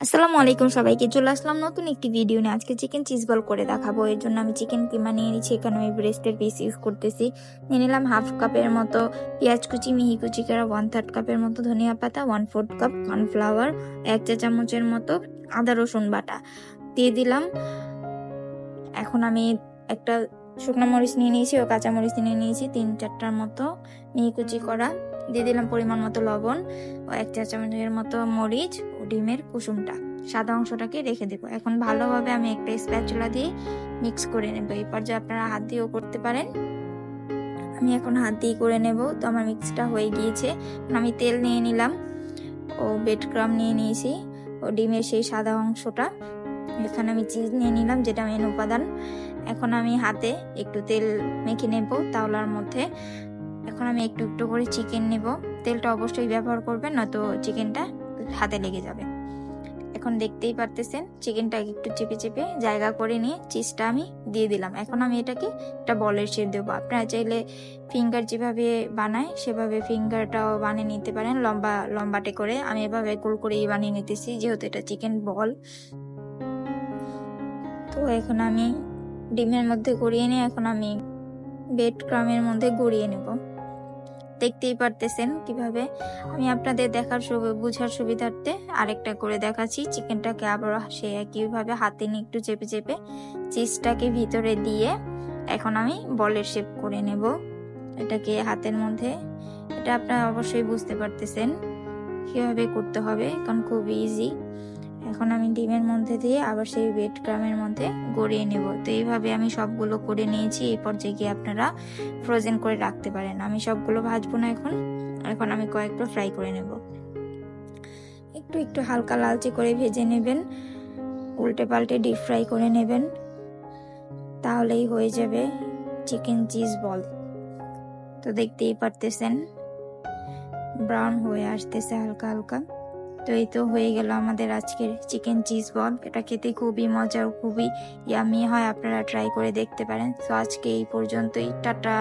আসসালামু আলাইকুম সবাইকে চলে আসলাম নতুন একটি ভিডিও নিয়ে। আজকে চিকেন চিজ বল করে দেখাবো। এর জন্য আমি চিকেন কিমা নিয়ে নিচ্ছি এখানে আমি ব্রেস্টের পিস ইউজ করতেছি। নিয়ে নিলাম হাফ কাপের মতো পেঁয়াজ কুচি মিহি কুচি করা ওয়ান থার্ড কাপের মতো ধনিয়া পাতা ওয়ান ফোর্থ কাপ কর্নফ্লাওয়ার এক চা চামচের মতো আদা রসুন বাটা। দিয়ে দিলাম। এখন আমি একটা শুকনো মরিচ নিয়ে নিয়েছি ও কাঁচা মরিচ নিয়ে নিয়েছি তিন চারটার মতো। মিহি কুচি করা। দিয়ে দিলাম পরিমাণ মতো লবণ ও এক চা চামচের মতো মরিচ ও ডিমের কুসুমটা। সাদা অংশটাকে রেখে দেবো। এখন ভালোভাবে আমি একটা স্প্যাচুলা দিয়ে মিক্স করে নেব। এই পর্যায়ে আপনারা হাত দিয়েও করতে পারেন। আমি এখন হাত দিয়ে করে নেব। তো আমার মিক্সটা হয়ে গিয়েছে। আমি তেল নিয়ে নিলাম। ও বেড ক্রাম নিয়ে নিয়েছি। ও ডিমের সেই সাদা অংশটা। এখানে আমি চিজ নিয়ে নিলাম, যেটা মেন উপাদান। এখন আমি হাতে একটু তেল মেখে নেব তাওলার মধ্যে। এখন আমি একটু একটু করে চিকেন নেব। তেলটা অবশ্যই ব্যবহার করবেন, নয়তো চিকেনটা হাতে লেগে যাবে। এখন দেখতেই পারতেছেন চিকেনটা একটু চেপে চেপে জায়গা করে নিয়ে চিজটা আমি দিয়ে দিলাম। এখন আমি এটাকে একটা বলের শেপ দেবো। আপনারা চাইলে ফিঙ্গার যেভাবে বানায়, সেভাবে ফিঙ্গারটাও বানিয়ে নিতে পারেন, লম্বা, লম্বাটে করে। আমি এভাবে গোল করেই বানিয়ে নিতেছি, যেহেতু এটা চিকেন বল। তো এখন আমি ডিমের মধ্যে গড়িয়ে নিয়ে এখন আমি বেড ক্রামের মধ্যে গড়িয়ে নেব। দেখতেই পারতেছেন কীভাবে আমি আপনাদের দেখার বুঝার সুবিধার্থে আরেকটা করে দেখাচ্ছি। চিকেনটাকে আবার সে একইভাবে হাতে নিয়ে একটু চেপে চেপে চিজটাকে ভিতরে দিয়ে এখন আমি বলের শেপ করে নেব। এটাকে হাতের মধ্যে, এটা আপনারা অবশ্যই বুঝতে পারতেছেন কীভাবে করতে হবে, কারণ খুব ইজি এখন আমি ডিমের মধ্যে দিয়ে আবার সেই বেড ক্রামের মধ্যে গড়িয়ে নেব। তো এইভাবে আমি সবগুলো করে নিয়েছি, এই পর্যায়ে গিয়ে আপনারা ফ্রোজেন করে রাখতে পারেন। আমি সবগুলো ভাজবো না এখন এখন আমি কয়েকটা ফ্রাই করে নেব। একটু একটু হালকা লালচে করে ভেজে নেবেন উল্টে পাল্টে ডিপ ফ্রাই করে নেবেন, তাহলেই হয়ে যাবে চিকেন চিজ বল তো দেখতেই পারতেছেন ব্রাউন হয়ে আসতেছে হালকা হালকা। তো এই তো হয়ে গেল আমাদের আজকের চিকেন চিজ বল এটা খেতে খুবই মজা ও খুবই ইয়ামি হয়। আপনারা ট্রাই করে দেখতে পারেন। তো আজকে এই পর্যন্তই। টাটা।